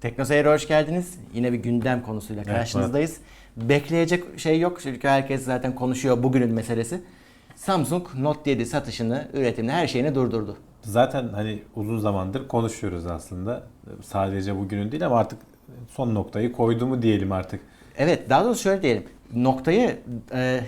Teknoseyir'e hoş geldiniz. Yine bir gündem konusuyla Evet, karşınızdayız. Bekleyecek şey yok çünkü herkes zaten konuşuyor bugünün meselesi. Samsung Note 7 satışını, üretimini, her şeyini durdurdu. Zaten hani uzun zamandır konuşuyoruz aslında. Sadece bugünün değil ama artık son noktayı koydu mu diyelim artık. Evet, daha doğrusu şöyle diyelim. Noktayı e,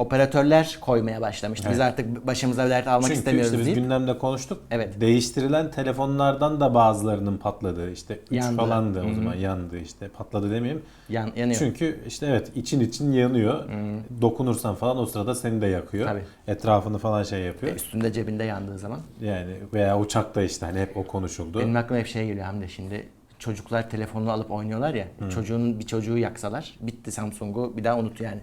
operatörler koymaya başlamıştı. Biz Evet. artık başımıza dert almak Çünkü istemiyoruz işte biz deyip. gündemde konuştuk. Evet. Değiştirilen telefonlardan da bazılarının patladığı işte 3 Yandı. falandı Hı o zaman yandı işte patladı demeyeyim. Yan, yanıyor. Çünkü işte evet için için yanıyor. Dokunursan falan o sırada seni de yakıyor. Tabii. Etrafını falan şey yapıyor. E, Üstünde cebinde yandığı zaman. Yani veya uçakta işte hani hep o konuşuldu. Benim aklıma hep şey geliyor Hamdi şimdi. Çocuklar telefonunu alıp oynuyorlar ya. Çocuğun bir çocuğu yaksalar bitti Samsung'u bir daha unut yani.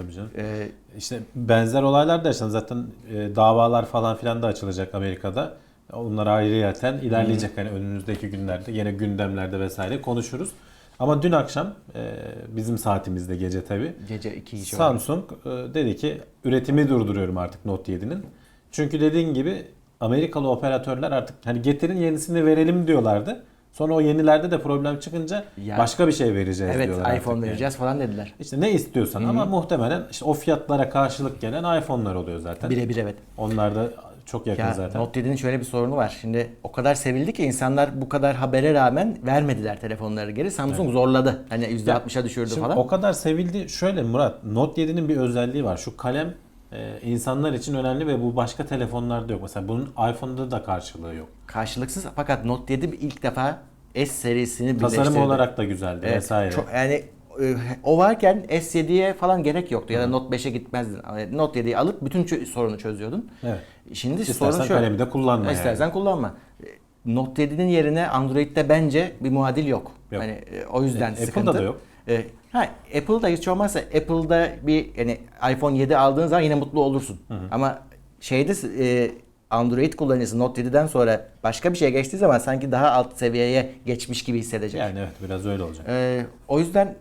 Tabii canım. E, İşte benzer olaylar da yaşandı. Zaten e, davalar falan filan da açılacak Amerika'da. Onlar ayrıyeten ilerleyecek. Hani önümüzdeki günlerde yine gündemlerde vesaire konuşuruz. Ama dün akşam e, bizim saatimizde gece tabi gece 2 kişi var. Samsung e, dedi ki üretimi durduruyorum artık Note 7'nin. Çünkü dediğin gibi Amerikalı operatörler artık hani getirin yenisini verelim diyorlardı. Sonra o yenilerde de problem çıkınca Ya- başka bir şey vereceğiz Evet diyorlar artık iPhone yani. vereceğiz falan dediler. İşte ne istiyorsan ama muhtemelen işte o fiyatlara karşılık gelen iPhone'lar oluyor zaten. Birebir evet. Onlar da çok yakın Ya zaten. Note 7'nin şöyle bir sorunu var. Şimdi o kadar sevildi ki insanlar bu kadar habere rağmen vermediler telefonları geri. Samsung zorladı. Hani %60'a düşürdü Şimdi falan. o kadar sevildi. Şöyle Murat, Note 7'nin bir özelliği var. Şu kalem e, insanlar için önemli ve bu başka telefonlarda yok. Mesela bunun iPhone'da da karşılığı yok. Karşılıksız fakat Note 7 ilk defa S serisini Tasarım birleştirdi. olarak da güzeldi Evet, vesaire. çok- yani e, o varken S7'ye falan gerek yoktu ya da Note 5'e gitmezdin. Yani Note 7'yi alıp bütün sorunu çözüyordun. Evet. Şimdi İstersen sorun şöyle. kalemi de kullanma yani. İstersen kullanma. E, Note 7'nin yerine Android'de bence bir muadil yok. Yok. Hani e, o yüzden E, Apple'da sıkıntı. da yok. E, ha Apple'da hiç olmazsa Apple'da bir yani iPhone 7 aldığın zaman yine mutlu olursun. Ama şeyde e, Android kullanıcısı Note 7'den sonra başka bir şeye geçtiği zaman sanki daha alt seviyeye geçmiş gibi hissedecek. Yani evet biraz öyle olacak. Ee, o yüzden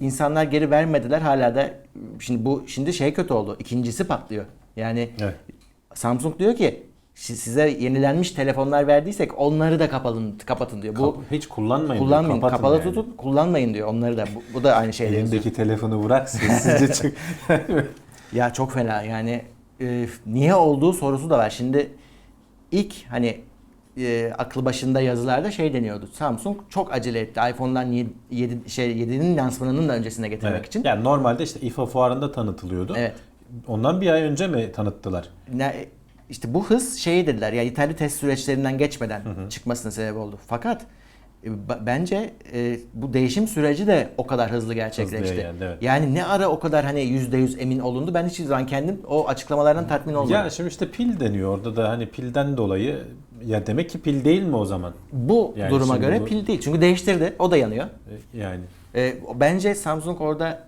insanlar geri vermediler hala da şimdi bu şimdi şey kötü oldu. İkincisi patlıyor. Yani Evet. Samsung diyor ki "Si- size yenilenmiş telefonlar verdiysek onları da kapatın kapatın diyor. Bu Kap- hiç kullanmayın. diyor, kullanmayın, kapatın kapalı yani. tutun, kullanmayın diyor. Onları da bu, bu da aynı yazıyor. Elindeki telefonu bırak sessizce çık. Ya çok fena yani e, niye olduğu sorusu da var. Şimdi ilk hani e, aklı başında yazılarda şey deniyordu. Samsung çok acele etti. iPhone'dan 7, 7 şey 7'nin lansmanının da öncesine getirmek evet. için. Yani normalde işte IFA fuarında tanıtılıyordu. Evet. Ondan bir ay önce mi tanıttılar? Ne, işte bu hız şeyi dediler ya yeterli test süreçlerinden geçmeden çıkmasına sebep oldu. Fakat e, bence e, bu değişim süreci de o kadar hızlı gerçekleşti. Hızlıya geldi, evet. Yani ne ara o kadar hani %100 emin olundu. Ben hiçbir zaman kendim o açıklamalardan tatmin olmadım. Ya şimdi işte pil deniyor orada da hani pilden dolayı ya demek ki pil değil mi o zaman? Bu Yani duruma göre bu- pil değil. Çünkü değiştirdi. O da yanıyor. E, Yani E, bence Samsung orada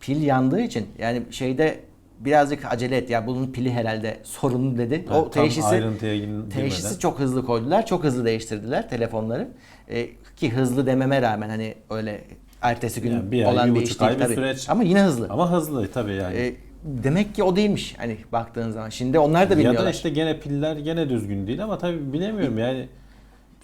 pil yandığı için yani şeyde birazcık acele et. Ya bunun pili herhalde sorunlu dedi. tam o teşhisi teşhisi çok hızlı koydular. Çok hızlı değiştirdiler telefonları. E, ki hızlı dememe rağmen hani öyle ertesi gün Yani bir ay, olan bir bir, iş değil tabii. süreç. Ama yine hızlı. Ama hızlı tabii yani. E, demek ki o değilmiş hani baktığın zaman. Şimdi onlar da ya bilmiyorlar. da işte gene piller gene düzgün değil ama tabii bilemiyorum yani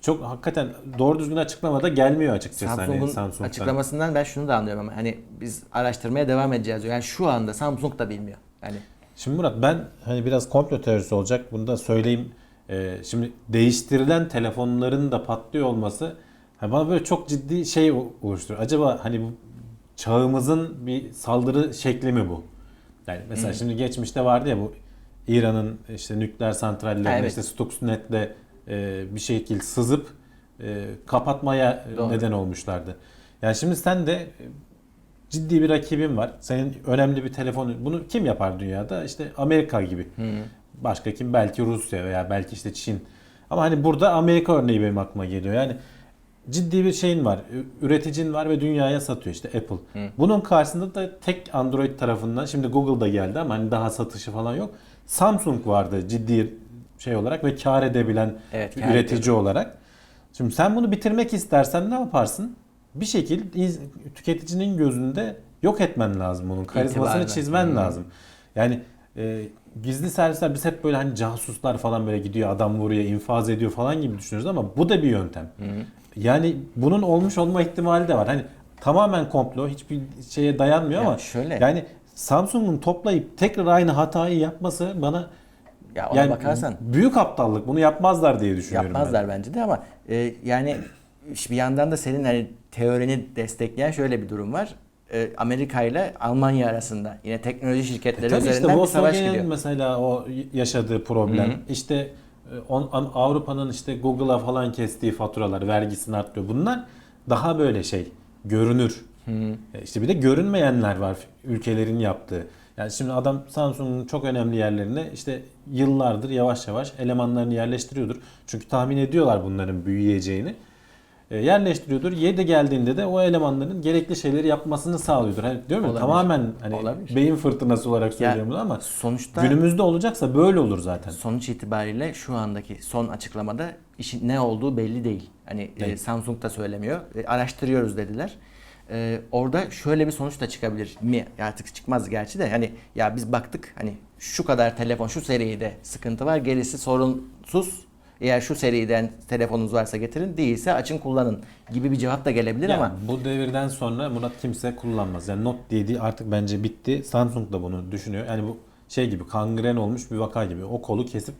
çok hakikaten doğru düzgün açıklamada gelmiyor açıkçası Samsung'un hani Samsung'dan. açıklamasından ben şunu da anlıyorum ama hani biz araştırmaya devam edeceğiz diyor. Yani şu anda Samsung da bilmiyor. Yani Şimdi Murat ben hani biraz komplo teorisi olacak bunu da söyleyeyim. Ee, şimdi değiştirilen telefonların da patlıyor olması hani bana böyle çok ciddi şey oluşturuyor. Acaba hani bu çağımızın bir saldırı şekli mi bu? Yani mesela Hmm. şimdi geçmişte vardı ya bu İran'ın işte nükleer santrallerine evet. işte Stuxnet'le e, bir şekilde sızıp e, kapatmaya Doğru. neden olmuşlardı. Yani şimdi sen de ciddi bir rakibin var. Senin önemli bir telefonu bunu kim yapar dünyada? İşte Amerika gibi. Başka kim? Belki Rusya veya belki işte Çin. Ama hani burada Amerika örneği benim aklıma geliyor. Yani ciddi bir şeyin var. Üreticin var ve dünyaya satıyor işte Apple. Bunun karşısında da tek Android tarafından şimdi Google'da geldi ama hani daha satışı falan yok. Samsung vardı ciddi şey olarak ve kar edebilen Evet, üretici ediyor. olarak. Şimdi sen bunu bitirmek istersen ne yaparsın? Bir şekil iz- tüketicinin gözünde yok etmen lazım bunun. Karizmasını İtibarını. çizmen Hmm. lazım. Yani e, gizli servisler biz hep böyle hani casuslar falan böyle gidiyor adam vuruyor infaz ediyor falan gibi düşünüyoruz ama bu da bir yöntem. Yani bunun olmuş olma ihtimali de var. Hani tamamen komplo hiçbir şeye dayanmıyor Ya ama şöyle. yani Samsung'un toplayıp tekrar aynı hatayı yapması bana Ya ona yani bakarsan büyük aptallık. Bunu yapmazlar diye düşünüyorum yapmazlar bence de ama e, yani bir yandan da senin hani teorini destekleyen şöyle bir durum var. E, Amerika ile Almanya arasında yine teknoloji şirketleri E tabii işte üzerinden bir savaş gidiyor. mesela o yaşadığı problem. İşte e, on- Avrupa'nın işte Google'a falan kestiği faturalar, vergisini arttırıyor. Bunlar daha böyle şey görünür. E, İşte bir de görünmeyenler var ülkelerin yaptığı. Yani şimdi adam Samsung'un çok önemli yerlerine işte yıllardır yavaş yavaş elemanlarını yerleştiriyordur. Çünkü tahmin ediyorlar bunların büyüyeceğini. E, yerleştiriyordur. Yedi geldiğinde de o elemanların gerekli şeyleri yapmasını sağlıyordur. Hani diyorum ya Olabilir. tamamen hani Olabilir. beyin fırtınası olarak söylüyorum bunu ama sonuçta günümüzde olacaksa böyle olur zaten. sonuç itibariyle şu andaki son açıklamada işin ne olduğu belli değil. Hani e, Değil. Samsung da söylemiyor. E, araştırıyoruz dediler. E, orada şöyle bir sonuç da çıkabilir mi? Artık çıkmaz gerçi de hani ya biz baktık hani şu kadar telefon şu seride sıkıntı var. Gerisi sorunsuz. Eğer şu seriden telefonunuz varsa getirin, değilse açın kullanın gibi bir cevap da gelebilir Yani ama bu devirden sonra Murat kimse kullanmaz. Yani Note 7 artık bence bitti. Samsung da bunu düşünüyor. Yani bu şey gibi kangren olmuş bir vaka gibi. O kolu kesip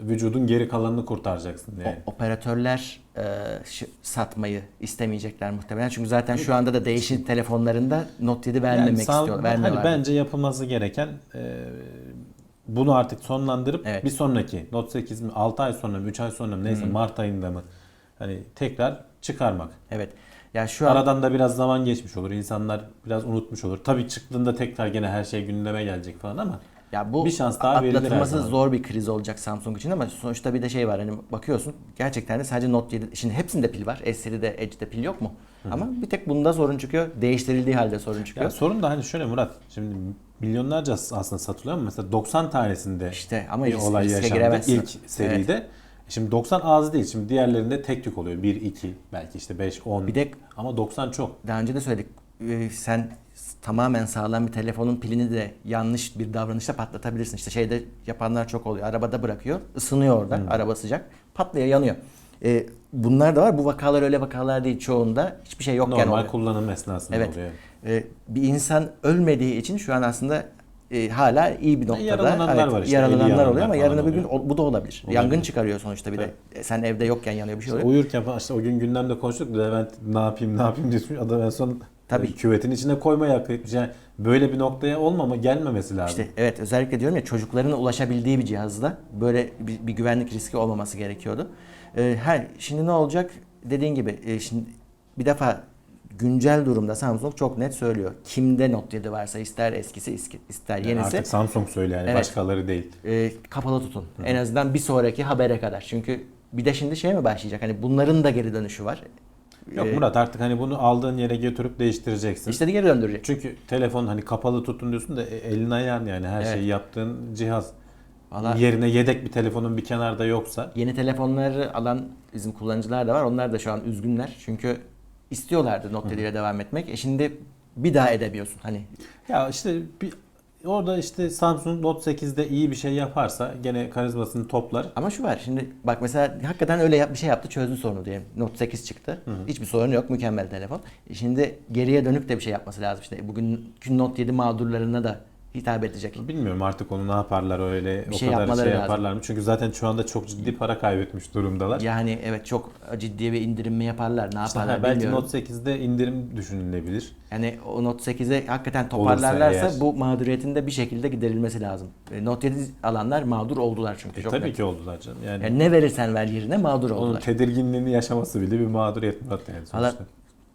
vücudun geri kalanını kurtaracaksın yani. o- operatörler e, şu- satmayı istemeyecekler muhtemelen. Çünkü zaten şu anda da değişik telefonlarında Note 7 vermemek Yani istiyorlar. hani bence yapılması gereken e, bunu artık sonlandırıp Evet. bir sonraki Note 8 mi 6 ay sonra mı 3 ay sonra mı neyse Mart ayında mı hani tekrar çıkarmak. Evet. Ya şu an Aradan da biraz zaman geçmiş olur. İnsanlar biraz unutmuş olur. Tabii çıktığında tekrar gene her şey gündeme gelecek falan ama ya bu bir şans daha verilir her atlatılması zaman. zor bir kriz olacak Samsung için ama sonuçta bir de şey var hani bakıyorsun gerçekten de sadece Note 7 şimdi hepsinde pil var. S7'de Edge'de pil yok mu? Ama bir tek bunda sorun çıkıyor. Değiştirildiği halde sorun çıkıyor. Ya sorun da hani şöyle Murat şimdi milyonlarca aslında satılıyor ama mesela 90 tanesinde İşte ama bir olay yaşandı ilk seride. Şimdi 90 az değil. Şimdi diğerlerinde tek tük oluyor. 1 2 belki işte 5 10. Bir de ama 90 çok. daha önce de söyledik. Ee, sen tamamen sağlam bir telefonun pilini de yanlış bir davranışla patlatabilirsin. İşte şeyde yapanlar çok oluyor. Arabada bırakıyor, ısınıyor orada. Hmm. Araba sıcak, patlıyor, yanıyor. Ee, bunlar da var. Bu vakalar öyle vakalar değil. Çoğunda hiçbir şey yokken Normal oluyor. kullanım esnasında Evet. oluyor. Ee, bir insan ölmediği için şu an aslında e, hala iyi bir noktada. yaralananlar var işte, Yaralananlar oluyor ama yarın öbür gün o- bu da olabilir. Olabilir. Yangın çıkarıyor sonuçta bir de. E, Sen evde yokken yanıyor bir şey oluyor. Uyurken falan işte o gün gündemde konuştuk. Levent ne yapayım ne yapayım diye. Adam en son Tabii. e, küvetin içine koymaya etmiş. Yani böyle bir noktaya olmama gelmemesi lazım. İşte evet özellikle diyorum ya çocukların ulaşabildiği bir cihazda böyle bir, bir güvenlik riski olmaması gerekiyordu. Ee, her şimdi ne olacak? Dediğin gibi e, şimdi bir defa güncel durumda Samsung çok net söylüyor. Kimde Note 7 varsa ister eskisi ister Yani yenisi artık Samsung söyle yani Evet. başkaları değil. e, kapalı tutun. En azından bir sonraki habere kadar. Çünkü bir de şimdi şey mi başlayacak? Hani bunların da geri dönüşü var. Yok Ee, Murat artık hani bunu aldığın yere götürüp değiştireceksin. İşte geri döndürecek. Çünkü telefon hani kapalı tutun diyorsun da e, elin ayağın yani her Evet. şeyi yaptığın cihaz. Valla- Yerine yedek bir telefonun bir kenarda yoksa Yeni telefonları alan bizim kullanıcılar da var. Onlar da şu an üzgünler. Çünkü istiyorlardı Note 7 ile devam etmek. E şimdi bir daha edemiyorsun. Hani ya işte bir orada işte Samsung Note 8'de iyi bir şey yaparsa gene karizmasını toplar. ama şu var. Şimdi bak mesela hakikaten öyle yap, bir şey yaptı çözdü sorunu diyelim. Note 8 çıktı. Hiçbir sorunu yok. Mükemmel telefon. E şimdi geriye dönük de bir şey yapması lazım. İşte bugünkü Note 7 mağdurlarına da hitap edecek. Bilmiyorum artık onu ne yaparlar öyle Bir o şey kadar yapmaları şey lazım. yaparlar mı? Çünkü zaten şu anda çok ciddi para kaybetmiş durumdalar. Yani evet çok ciddi bir indirim mi yaparlar? Ne İşte yaparlar belki bilmiyorum. Note 8'de indirim düşünülebilir. Yani o Note 8'e hakikaten toparlarlarsa bu mağduriyetin de bir şekilde giderilmesi lazım. E, Note 7 alanlar mağdur oldular çünkü. E, çok tabii net. ki oldular canım. Yani, Yani ne verirsen ver yerine mağdur onun oldular. tedirginliğini yaşaması bile bir mağduriyet Murat yani sonuçta.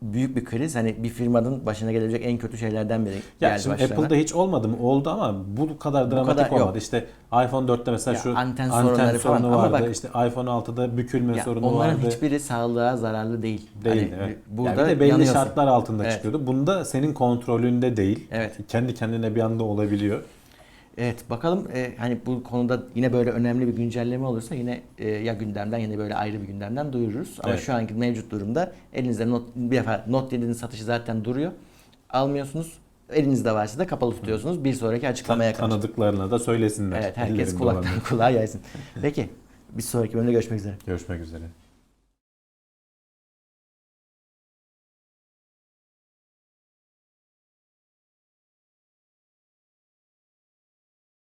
Büyük bir kriz. Hani bir firmanın başına gelebilecek en kötü şeylerden biri Ya geldi şimdi başlarına. Apple'da hiç olmadı mı? Oldu ama bu kadar dramatik kadar yok. olmadı. İşte iPhone 4'te mesela Ya şu anten anten, sorunları falan. sorunu Ama vardı. bak- işte iPhone 6'da bükülme Ya sorunu onların vardı. hiçbiri sağlığa zararlı değil. Değil. Hani evet. Burada ya bir de belli yanıyorsun. şartlar altında Evet. çıkıyordu. Bunda senin kontrolünde değil. Evet. Kendi kendine bir anda olabiliyor. Evet bakalım e, hani bu konuda yine böyle önemli bir güncelleme olursa yine e, ya gündemden yine böyle ayrı bir gündemden duyururuz. Ama Evet. şu anki mevcut durumda elinizde not, bir defa Note 7'nin satışı zaten duruyor. Almıyorsunuz. Elinizde varsa da kapalı tutuyorsunuz. Bir sonraki açıklamaya kadar. Tanıdıklarına da söylesinler. Evet herkes Ellerinde kulaktan olanları. kulağa yaysın. Peki bir sonraki bölümde görüşmek üzere. Görüşmek üzere.